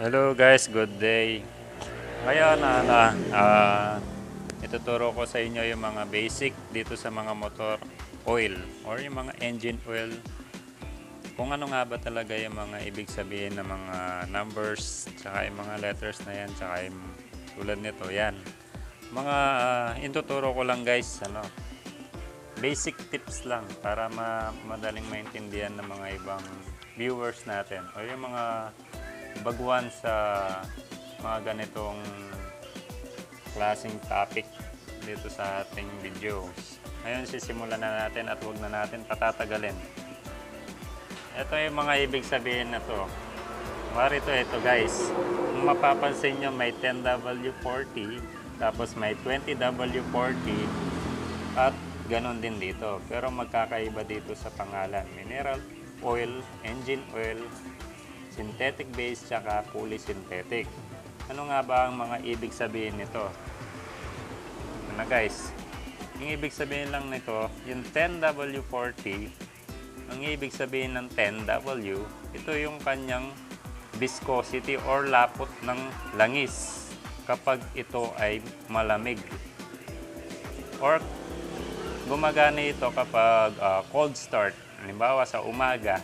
Hello guys, good day. Ngayon, ano, ah, ituturo ko sa inyo yung mga basic dito sa mga motor oil or yung mga engine oil. Kung ano nga ba talaga yung mga ibig sabihin ng mga numbers, tsaka yung mga letters na yan, tsaka yung tulad nito, yan. Mga ah, ituturo ko lang guys, ano, basic tips lang para ma madaling maintindihan ng mga ibang viewers natin o yung mga baguhan sa mga ganitong klaseng topic dito sa ating videos. Ngayon sisimulan na natin at huwag na natin patatagalin. Ito yung mga ibig sabihin na to. Mari ito, ito guys. Kung mapapansin nyo, may 10W40, tapos may 20W40, at ganon din dito. Pero magkakaiba dito sa pangalan. Mineral oil, engine oil, synthetic base, tsaka polysynthetic. Ano nga ba ang mga ibig sabihin nito? Ano guys? Yung ibig sabihin lang nito, yung 10W40, ang ibig sabihin ng 10W, ito yung kanyang viscosity or lapot ng langis kapag ito ay malamig. Or gumagana ito kapag ah, cold start. Halimbawa sa umaga,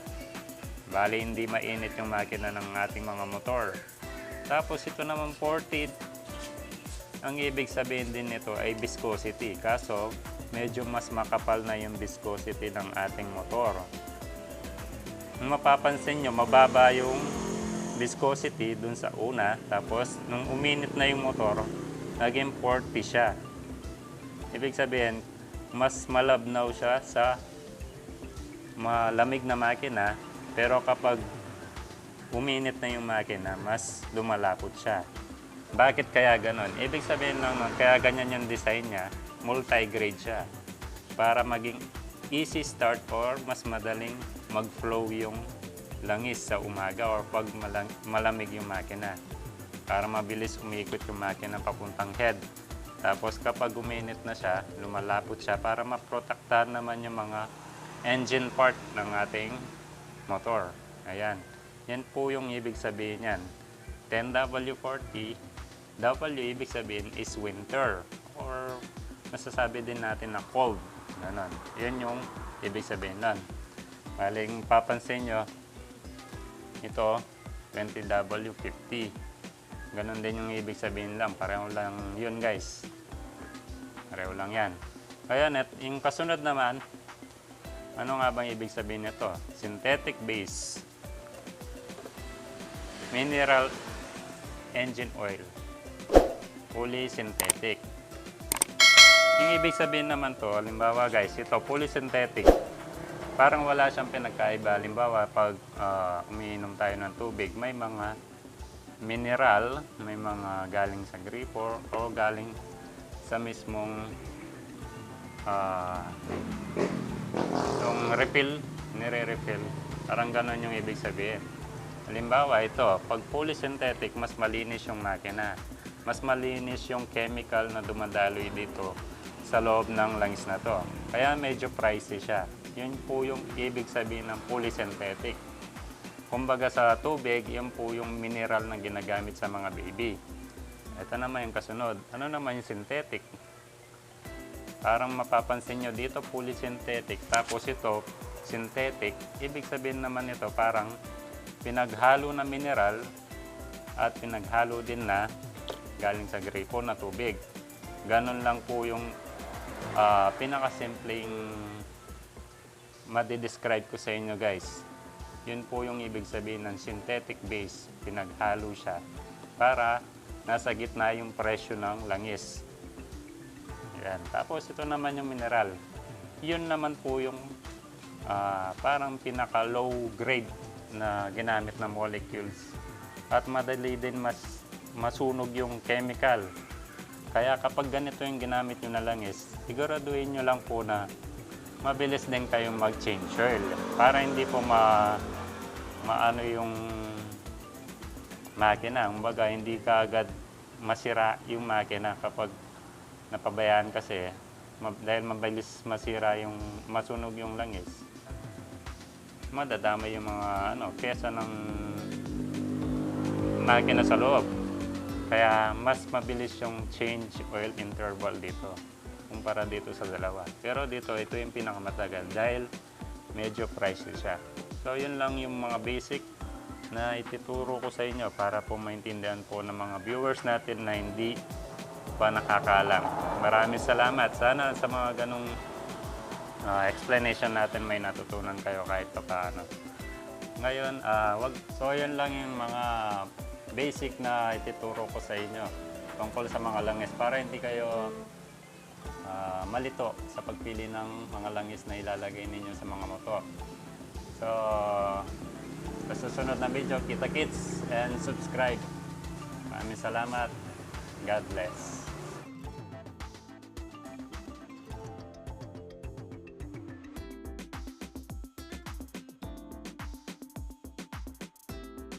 bali hindi mainit yung makina ng ating mga motor. Tapos ito naman 40, ang ibig sabihin din nito ay viscosity. Kaso medyo mas makapal na yung viscosity ng ating motor. Kung mapapansin nyo, mababa yung viscosity dun sa una. Tapos nung uminit na yung motor, naging 40 siya. Ibig sabihin, mas malabnaw siya sa malamig na makina, pero kapag uminit na yung makina, mas lumalapot siya. Bakit kaya ganon? Ibig sabihin lang nun, kaya ganyan yung design niya, multi-grade siya. Para maging easy start or mas madaling mag-flow yung langis sa umaga or pag malamig yung makina. Para mabilis umikot yung makina papuntang head. Tapos kapag uminit na siya, lumalapot siya para maprotektahan naman yung mga engine part ng ating motor. Ayan. Yan po yung ibig sabihin yan. 10W40, W ibig sabihin is winter or masasabi din natin na cold. Ganon. Yan yung ibig sabihin nun. Maling papansin nyo, ito 20W50. Ganon din yung ibig sabihin lang. Pareho lang yun guys. Pareho lang yan. Kaya net, yung kasunod naman, ano nga bang ibig sabihin nito? Synthetic base. Mineral engine oil. Polysynthetic. Yung ibig sabihin naman to, halimbawa guys, ito polysynthetic. Parang wala siyang pinagkaiba. Halimbawa, pag ah, umiinom tayo ng tubig, may mga mineral, may mga galing sa gripo o galing sa mismong ah, yung refill, nire-refill. Parang ganun yung ibig sabihin. Halimbawa, ito, pag polysynthetic, mas malinis yung makina. Mas malinis yung chemical na dumadaloy dito sa loob ng langis na to. Kaya medyo pricey siya. Yun po yung ibig sabihin ng polysynthetic. Kumbaga sa tubig, yun po yung mineral na ginagamit sa mga baby. Ito naman yung kasunod. Ano naman yung synthetic? Parang mapapansin nyo dito polysynthetic. Tapos ito, synthetic. Ibig sabihin naman ito parang pinaghalo na mineral at pinaghalo din na galing sa gripo na tubig. Ganon lang po yung ah, pinakasimpleng madidescribe ko sa inyo guys. Yun po yung ibig sabihin ng synthetic base. Pinaghalo siya para nasa gitna yung presyo ng langis. Yan. Tapos ito naman yung mineral. Yun naman po yung ah, parang pinaka low grade na ginamit na molecules. At madali din mas masunog yung chemical. Kaya kapag ganito yung ginamit nyo na langis, siguraduhin nyo lang po na mabilis din kayong mag-change oil. Para hindi po ma maano yung makina. Kumbaga, hindi ka agad masira yung makina kapag napabayaan kasi dahil mabilis masira yung masunog yung langis. Madadamay yung mga ano, pyesa ng makina sa loob. Kaya mas mabilis yung change oil interval dito kumpara dito sa dalawa. Pero dito, ito yung pinakamatagal dahil medyo pricey siya. So, yun lang yung mga basic na ituturo ko sa inyo para po maintindihan po ng mga viewers natin na hindi pa nakakaalam. Maraming salamat. Sana sa mga ganong ah, explanation natin may natutunan kayo kahit pa paano. Ngayon, ah, wag, so yun lang yung mga basic na ituturo ko sa inyo tungkol sa mga langis para hindi kayo ah, malito sa pagpili ng mga langis na ilalagay ninyo sa mga motor. So, sa susunod na video, kita kits and subscribe. Maraming salamat. God bless.